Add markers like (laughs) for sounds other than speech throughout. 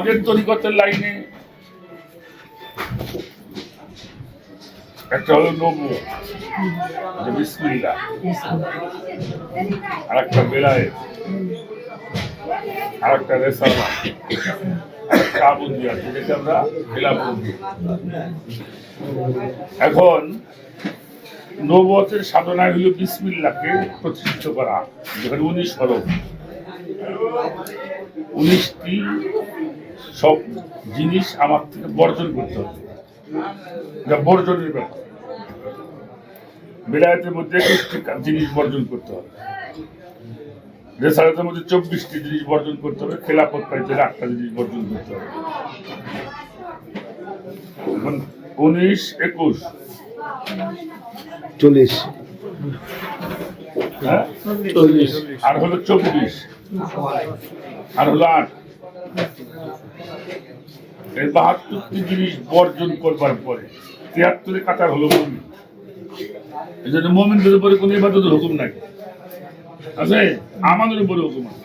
হজের তরিকতের লাইনে। একটা হলো নবু যে বিসমিল্লা আর একটা বেলায় আর একটা রেসালা আমরা এখন নবতের সাধনায় হলো বিসমিল্লাকে প্রতিষ্ঠিত করা, যেখানে উনিশ হরফ, উনিশটি সব জিনিস আমার থেকে বর্জন করতে হবে। এটা বর্জনের ব্যাপার। বিলায়তের মধ্যে একুশটি জিনিস বর্জন করতে হবে। রেসালাতের মধ্যে চব্বিশটি জিনিস বর্জন করতে হবে। খেলাফত পাইতে আটটা জিনিস বর্জন করতে হবে। উনিশ একুশ। চল্লিশ। হ্যাঁ? চল্লিশ। আর হলো চব্বিশ। আর হলো আট। এই বাহাত্তরটি জিনিস বর্জন করবার পরে তিয়াত্তরে কাতার হলো মমিন। এই জন্য মমিনদের উপরে কোনো ইবাদতের হুকুম নাই। আছে? আমাদের উপরে হুকুম আছে।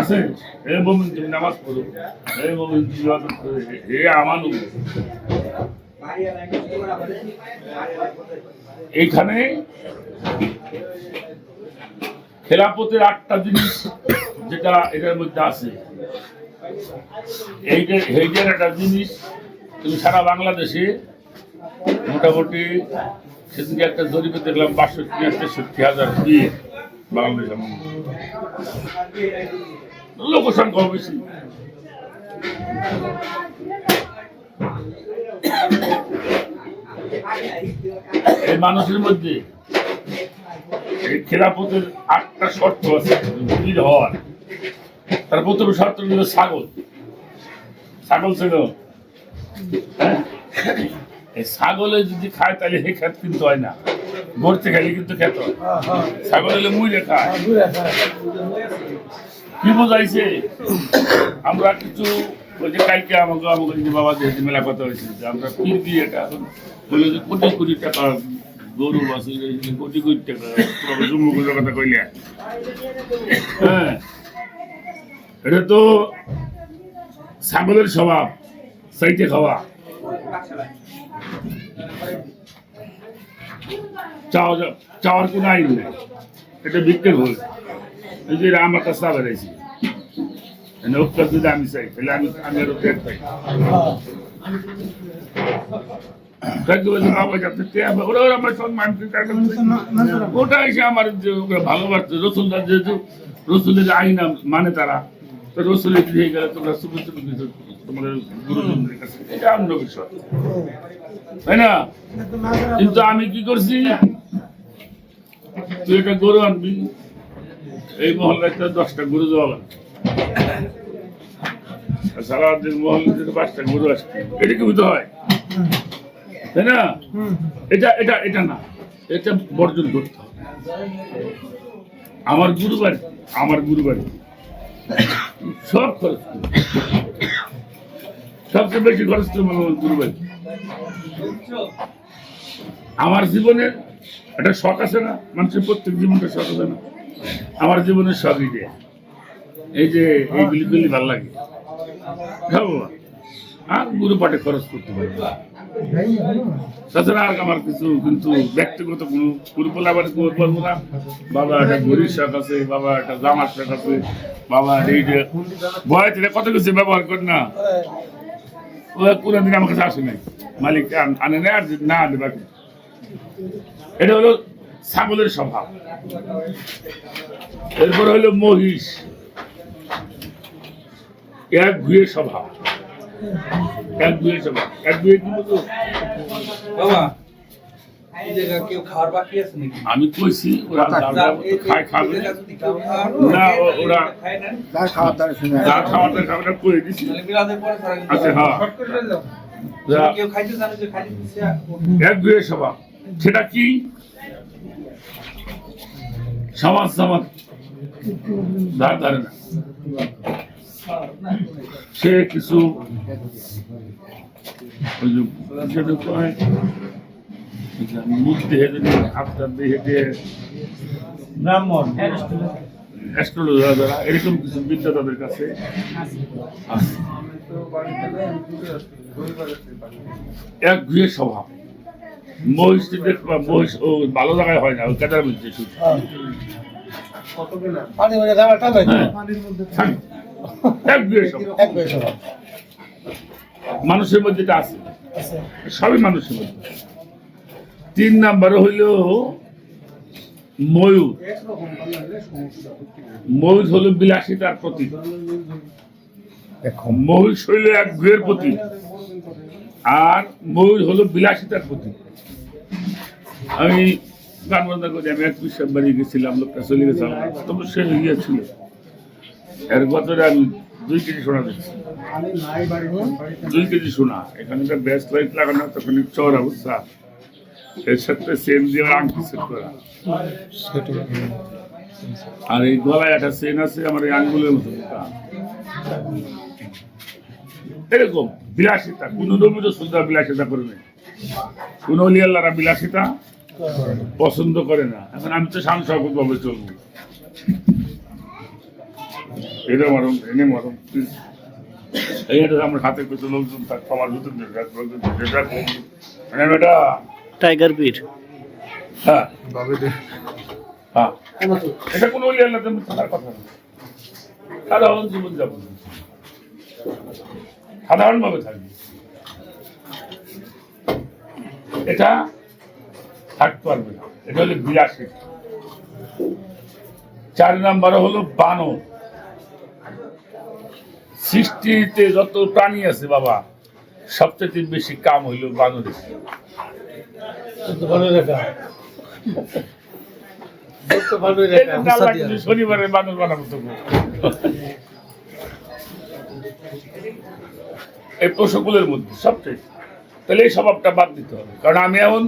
আছে? তুমি নামাজ পড়ো। এই মমিন, তুমি ইবাদত করো। আমানু এইখানে খেলাপথের আটটা জিনিস যেটা এটার মধ্যে আছে। এইটা একটা জিনিস, তুমি সারা বাংলাদেশে মোটামুটি সেদিকে একটা জরিপে দেখলাম, বাষট্টি আর তেষট্টি হাজার বিয়ে বাংলাদেশের মধ্যে লোকসংখ্যাও বেশি। এই মানুষের মধ্যে খেলাপথের আটটা শর্ত আছে বীর হওয়ার। তার প্রথম শর্ত হল ছাগল। ছাগল ছিল। হ্যাঁ? ছাগলে যদি খায়, তাহলে হে খেত কিন্তু হয় না। গড়তে খাইলে কিন্তু খেত ছাগল হলে মুইরে খায়। কি বোঝাইছে? আমরা কিছু ওই যে কালকে আমাকে আমাকে বাবা যে মেলা কথা হয়েছে যে আমরা পীর দিয়ে এটা বলে যে কোটি কোটি টাকা গরু আছে কোটি কোটি টাকা জম্মু কথা কইলে। হ্যাঁ। এটা তো ছাগলের স্বভাব সাইটে খাওয়া। চাওয়ার কোনো আইন নেই। এটা ভিক্ষের ভুল। এই যে আমার কাছে উপকার যদি আমি চাই, তাহলে আমি আমি আরও ওরা আমার ওটা এসে আমার যে ওরা ভালোবাসছে রসুলদার যেহেতু রসুলের আইন মানে তারা। তো রসুলের দিয়ে গেলে তোমরা তোমাদের গুরুজনদের কাছে। এটা অন্য বিষয়। তাই না? কিন্তু আমি কি করছি? তুই একটা গরু আনবি। এই মহল্লায় তো দশটা গরু দেওয়া লাগবে আর সারা দিন মহল্লা পাঁচটা গরু আসবে এটা কি হয়? তাই না? এটা এটা এটা না। এটা বর্জন করতে হবে। আমার গুরু বাড়ি আমার গুরু বাড়ি সব খরচ সবচেয়ে বেশি খরচ করবে আমার গুরু বাড়ি আমার জীবনের একটা শখ আছে না? মানুষের প্রত্যেক জীবনটা শখ আছে না? আমার জীবনের শখ এই যে এই যে এইগুলি গুলি ভালো লাগে। খাব আর গুরু পাঠে খরচ করতে পারি আর আমার কিছু কিন্তু ব্যক্তিগত কোনো কুরুপলা আবার করব না। বাবা একটা ঘড়ির শখ আছে, বাবা একটা জামার শখ আছে, বাবা এই যে বয় থেকে কত কিছু ব্যবহার কর না। ও কোনো দিন আমার কাছে আসে নাই। মালিক আনে না আর না আনে বাকি। এটা হলো ছাগলের স্বভাব। এরপর হলো মহিষ। এক ঘুয়ে স্বভাব। এক এক বাবা আমি কইছি ওরা খায় খাবে। না, ওরা- খাওয়ার করে দিছি। আচ্ছা, হ্যাঁ। এক সেটা কি? সমাজ সমাজ। ধার ধারে না। সে কিছু মুখ দিয়ে হাতটা দিয়ে দিয়ে ব্রাহ্মণ। অ্যাস্ট্রোলজার যারা এরকম কিছু বিদ্যা তাদের কাছে এক গৃহের স্বভাব। মহিষ দেখবা মহিষ ও ভালো জায়গায় হয় না ওই কাটার মধ্যে শুধু মানুষের মধ্যে এটা আছে। সবই মানুষের মধ্যে। তিন নাম্বারে হইল ময়ূর। ময়ূর হলো বিলাসিতার প্রতীক মহিষ হইল এক গৃহের প্রতীক আর ময়ূর হলো বিলাসিতার প্রতীক আমি গান বাজনা করি আমি এক বিশ্ব বাড়ি গেছিলাম লোকটা চলে গেছিলাম তবে সে ইয়ে ছিল। এর বছরে আমি দুই কেজি সোনা দিচ্ছি দুই কেজি সোনা। এখানে একটা ব্যাস লাইট লাগানো তখন এর সাথে দিয়ে আংটি সেট করা। আর এই গলায় একটা চেন আছে, আমার এই আঙ্গুলের মতো। এরকম বিলাসিতা। কোন নবীর সুন্দর বিলাসিতা করে নেই কোন অলি আল্লাহরা বিলাসিতা পছন্দ করে না। এখন আমি তো সাংসকত ভাবে চলবো। এটা মরম এনে মরম এইটা আমার হাতে পেতে লোকজন ভিতর লোকজন যেটা মানে বেটা। Tiger pit. হ্যাঁ। বাবে হ্যাঁ। এটা কোনো অলি আল্লাহ তেমন থাকার কথা না সাধারণ জীবন যাপন সাধারণ ভাবে থাকবে। এটা থাকতে পারবে না। এটা হলো বিরাশি। চার নাম্বার হলো বানর। সৃষ্টিতে যত প্রাণী আছে বাবা সবচেয়ে বেশি কাম হইল বানরের তো শনিবারে বানর বানাবো তো এই পশুগুলোর মধ্যে সবচেয়ে। তাহলে এই স্বভাবটা বাদ দিতে হবে। কারণ আমি এখন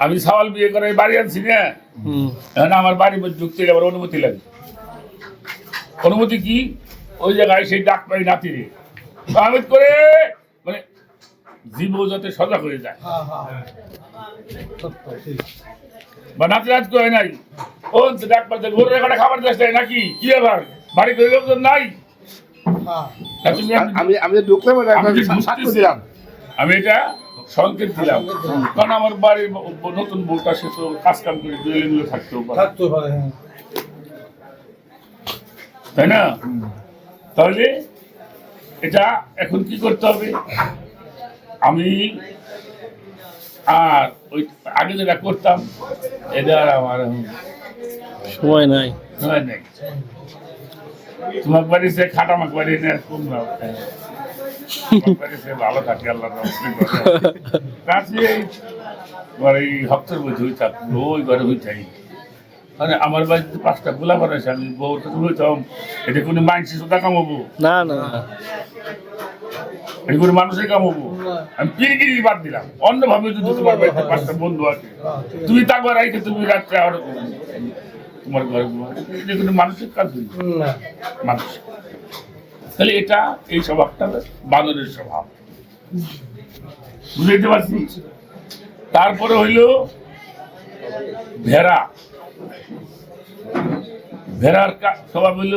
আমি সাওয়াল বিয়ে করে বাড়ি আনছি না। হুম। এখন আমার বাড়ির মধ্যে ঢুকতে আমার অনুমতি লাগে। অনুমতি কি? ওই জায়গায় সেই ডাক পাই নাতিরে। আহমেদ করে মানে জীব যাতে সজাগ হয়ে যায়। হ্যাঁ হ্যাঁ ঠিক বা নাতি রাজ করে নাই। ও ডাক পাচ্ছে একটা খাবার দিয়েছে নাকি? কি ব্যাপার? বাড়ি করে লোকজন নাই? হ্যাঁ। আমি- আমি আমি ঢুকলাম আমি দিলাম। আমি এটা সংকেত দিলাম। কারণ আমার বাড়ির নতুন বউটা সে তো কাজ কাম করে থাকতেও পারে। থাকতে পারে হ্যাঁ। তাই না? তাহলে এটা এখন কি করতে হবে? আমি আর ওই আগে যেটা করতাম এটা আর আমার সময় নাই। হয় নাই। তোমার বাড়ি সে খাটা মাক বাড়ি না কম না বাড়ি সে ভালো থাকে আল্লাহ কাছে (laughs) এই হপ্তার মধ্যে হয়ে থাকব ওই ঘরে হয়ে থাকি মানে আমার বাড়িতে পাঁচটা গোলা বানাইছে আমি বউটা তো হইতাম এটা কোনো কামাবো? না না। এটা কোনো মানুষের কামাবো? আমি পিরগিরি বাদ দিলাম। অন্যভাবে যদি তোমার বাড়িতে পাঁচটা বন্ধু আছে তুমি তাকে রাইতে তুমি রাত্রে আর তোমার ঘরে এটা কোনো মানুষের কাজ না। মানুষ তাহলে এটা এই স্বভাবটা বানরের স্বভাব। বুঝতে পারছি? তারপরে হইল ভেড়া। ভেড়ার স্বভাব হইল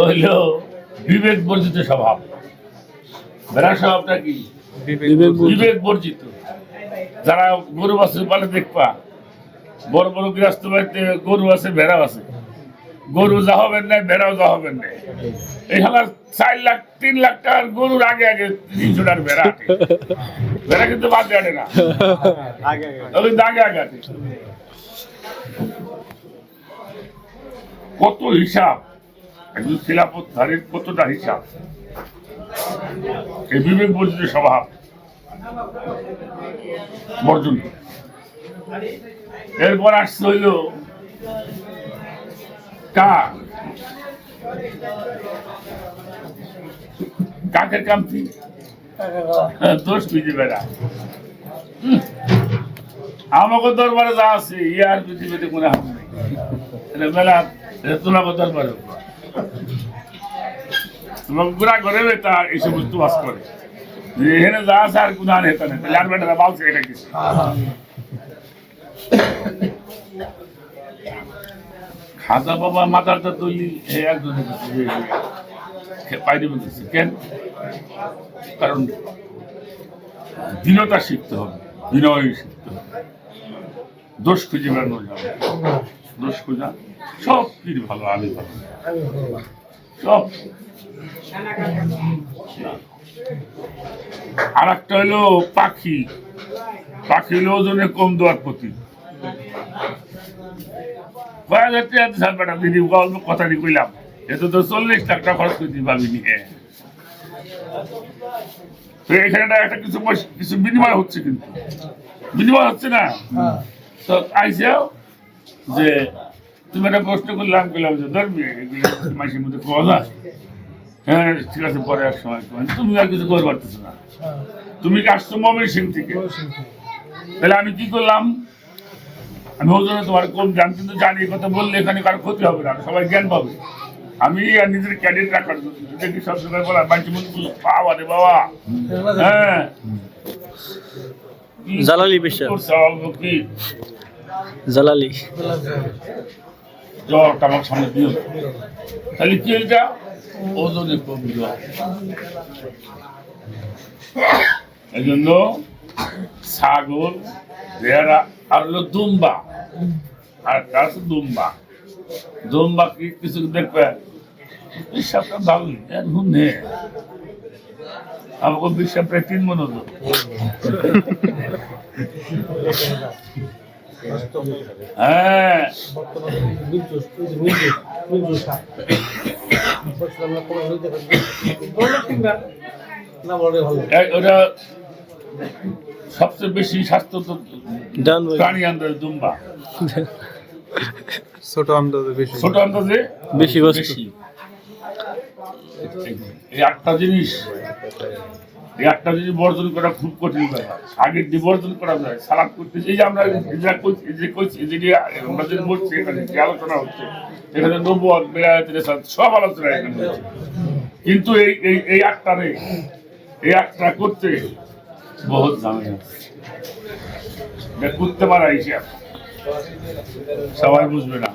হইল বিবেক বর্জিত স্বভাব ভেড়ার স্বভাবটা কি? বিবেক বর্জিত। যারা গরু বাছুর পালে দেখবা বড় বড় গৃহস্থ বাড়িতে গরু আছে ভেড়াও আছে। গরু যা হবেন নাই ভেড়াও যা হবেন নাই। এই হালার চার লাখ তিন লাখ টাকার গরুর আগে আগে তিনশো টাকার ভেড়া ভেড়া কিন্তু বাদ আটে না। দাগে আগে। আটে। কত হিসাব? একজন খিলাফত ধারের কতটা হিসাব? এই বিবেক বর্জিত স্বভাব। বর্জন। এরপর আসছে হইল কাক কাকের কাম কি হ্যাঁ, দোষ খুঁজে বেড়া। আমাকে দরবারে যা আছে ইয়ার পৃথিবীতে কোনো হাত নেই। এটা এটা তোমাকে দরবারে। গুড়া করে তা এই সমস্ত বাস করে। এখানে যা আছে আর গুণা নেই। তাহলে আর বেটা বালছে এটা কিছু খাজা বাবা তৈরি বলতেছে কেন? কারণ দীনতা শিখতে হবে। বিনয় শিখতে দোষ খুঁজে বেড়ানো যাবে দোষ খোঁজা সব কিছু ভালো, আমি ভালো। সব। আর একটা হলো পাখি। পাখি হলো ওজনে কম দেওয়ার প্রতি। কয়েক কথাটি কইলাম। এতে তো চল্লিশ টাকা খরচ করতে পাবিনি হ্যাঁ তো এখানে একটা কিছু কিছু বিনিময় হচ্ছে কিন্তু। বিনিময় হচ্ছে না? তো আইসাও যে তুমি একটা প্রশ্ন করলাম করলাম যে মাসের মধ্যে যায়। হ্যাঁ ঠিক আছে পরে এক সময় তুমি আর কিছু করতে পারতেছো না। তুমি কি আসছো মমিন সিং থেকে? তাহলে আমি কি করলাম? আমি ওই জন্য তোমার কম জান কিন্তু জানি কথা বললে এখানে কারও ক্ষতি হবে না সবাই জ্ঞান পাবে। আমি আর নিজের ক্যাডেট রাখার দেখি সবসময় বলা বাঞ্চি মনে বাবা রে বাবা। হ্যাঁ। জালালি করছে জালালি জ্বরটা আমার সামনে দিও। তাহলে কি এটা? ওজনে কমে এই জন্য ছাগল ভেড়া আর হলো দুম্বা। আর আছে দুম্বা। দুম্বা কি কিছু দেখবে। বিশ্বাসটা ভালো এর হুনে আমাকে বিশ্বাস প্রায় তিন মনে হতো হ্যাঁ। ওটা সবচেয়ে বেশি স্বাস্থ্য তো প্রাণী আন্দাজে দুম্বা। ছোট আন্দাজে বেশি। ছোট আন্দাজে বেশি বেশি। এই একটা জিনিস এই একটা জিনিস বর্জন করা খুব কঠিন ব্যাপার। আগের দিয়ে করা যায় সালাদ করতে এই যে আমরা যা করছি যে করছি এই যে আমরা যে বলছি এখানে যে আলোচনা হচ্ছে এখানে নবুয় বেড়াতে সব আলোচনা এখানে হচ্ছে। কিন্তু এই এই এই আটটা রে এই আটটা করতে বহুত ঝামেলা। করতে পারা হিসাব সবাই বুঝবে না।